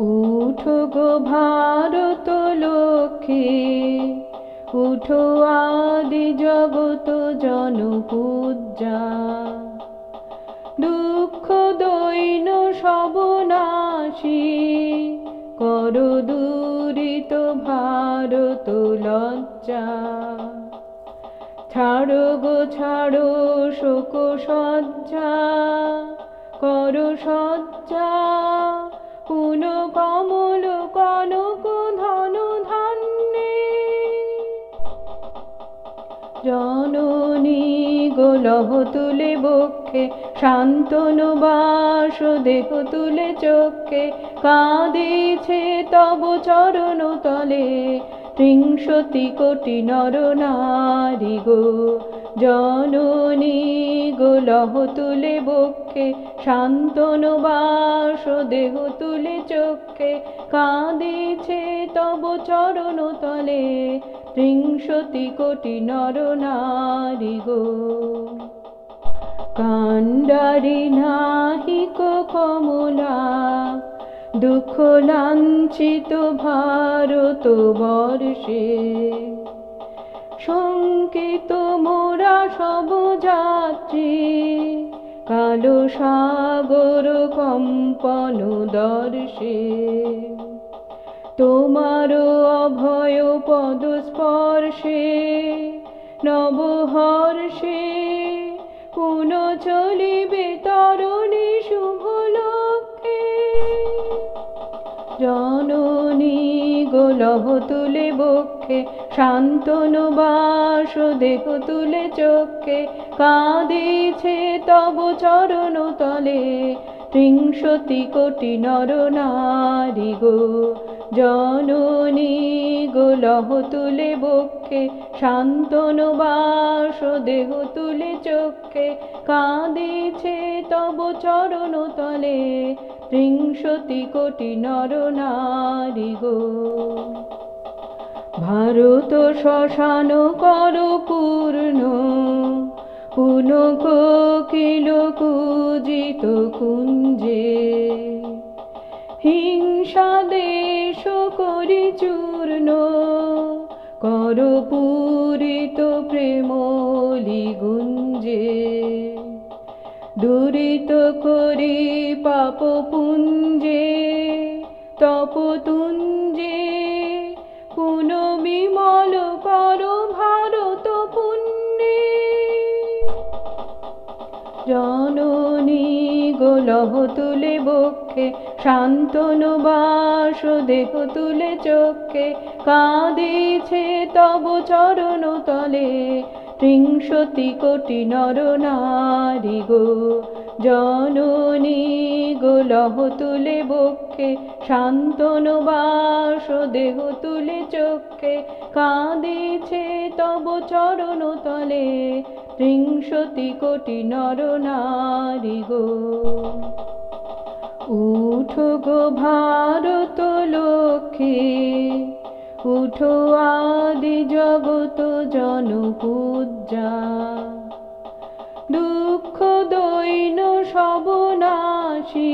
উঠো গো ভারত লক্ষ্মী, উঠো আদি জগত জনপূজা। দুঃখ দৈন সবনাশী, কর দূরিত ভারত লজ্জা। ছাড়ো গো, ছাড়ো শোক সজ্জা কর সজ্জা পুন কমল কনক ধন ধান্যে। জননী গোলহ তুলে বক্ষে, শান্তনু বাস দেহ তুলে চোখে কাঁদিছে তব চরণ তলে। ত্রিংশতি কোটি নর নারী গো জননী গোলহ তুলে বক্ষে শান্তনু বাস দেহ তুলে চোখে, কাঁদিছে তব চরণ তলে, ত্রিংশতি কোটি নর নারী গো। কাণ্ডারি নাহিক কমলা, দুঃখ লাঞ্ছিত ভারত বর্ষে। শঙ্কিত মোরা সব যাত্রী। কালো সাগর কম্পন দর্শে। তোমার অভয় পদ স্পর্শে। নবহর্ষে পুন চলিবে তরণী গোলহ তুলে বক্ষে, শান্তনু বাস দেহ তুলে চোখে, কাঁদিছে তব চরণ তলে। ত্রিংশতি কোটি নর নারী গো, জননী গোলহ তুলে বক্ষে, শান্তনু বাস দেহ তুলে চোখে, কাঁদিছে তব চরণ তলে। ত্রিংশতি কোটি নর নারী গো। ভারত শ্মশান কর পূর্ণ পুন কোকিল কুজিত কুঞ্জে। হিংসা দেশ করি চূর্ণ, কর পূরিত প্রেমলি গুঞ্জে দূরিত করি পাপ পুঞ্জে, তপ তুঞ্জে পুন জননী গোলহ তুলে বক্ষে, শান্তনু বাস দেহ তুলে চক্ষে কাঁদিছে তব চরণ তলে ত্রিংশতি কোটি নর নারী গো। জননী গোলহ তুলে বক্ষে শান্তনু বাস দেহ তুলে চোখে, কাঁদিছে তব চরণ তলে, ত্রিংশতি কোটি নর নারী গো। উঠো গো ভারত লক্ষ্মী, উঠো আদি জগত জনপূজা দুঃখ দৈন সবনাশী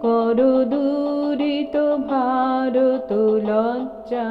কর দূরিত ভারত লজ্জা।